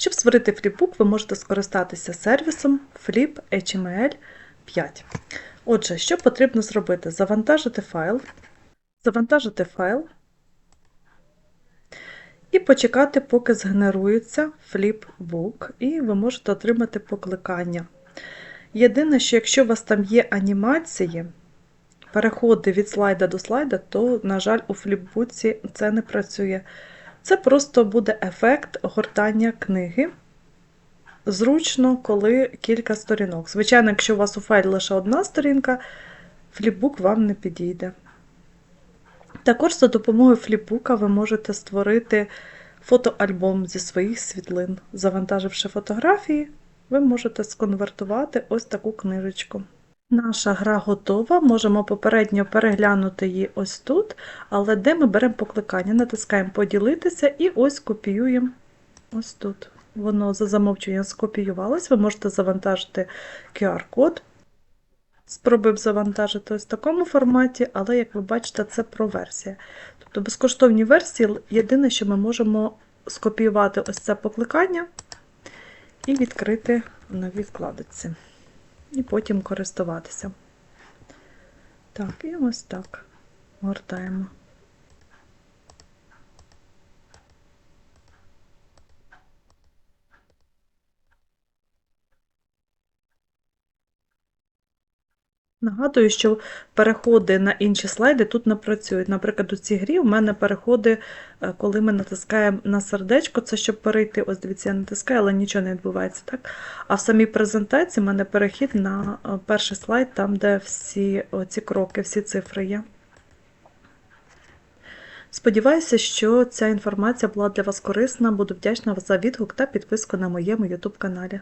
Щоб створити фліпбук, ви можете скористатися сервісом Flip HTML 5. Отже, що потрібно зробити? Завантажити файл, завантажити файл і почекати, поки згенерується фліпбук, і ви можете отримати покликання. Єдине, що якщо у вас там є анімації, переходи від слайда до слайда, то, на жаль, у фліпбуці це не працює. Це просто буде ефект гортання книги. Зручно, коли кілька сторінок. Звичайно, якщо у вас у файлі лише одна сторінка, фліпбук вам не підійде. Також за допомогою фліпбука ви можете створити фотоальбом зі своїх світлин. Завантаживши фотографії, ви можете сконвертувати ось таку книжечку. Наша гра готова, можемо попередньо переглянути її ось тут, але де ми беремо покликання, натискаємо поділитися і ось копіюємо ось тут. Воно за замовчуванням скопіювалось, ви можете завантажити QR-код. Спробуємо завантажити ось в такому форматі, але, як ви бачите, це про-версія. Тобто безкоштовні версії, єдине, що ми можемо скопіювати ось це покликання і відкрити в новій вкладочці. І потім користуватися. Так, і ось так гортаємо. Нагадую, що переходи на інші слайди тут не працюють. Наприклад, у цій грі у мене переходи, е, коли ми натискаємо на сердечко, це щоб перейти. Ось дивіться, я натискаю, але нічого не відбувається. так? А в самій презентації в мене перехід на е, перший слайд, там, де всі ці кроки, всі цифри є. Сподіваюся, що ця інформація була для вас корисна. Буду вдячна за відгук та підписку на моєму YouTube каналі.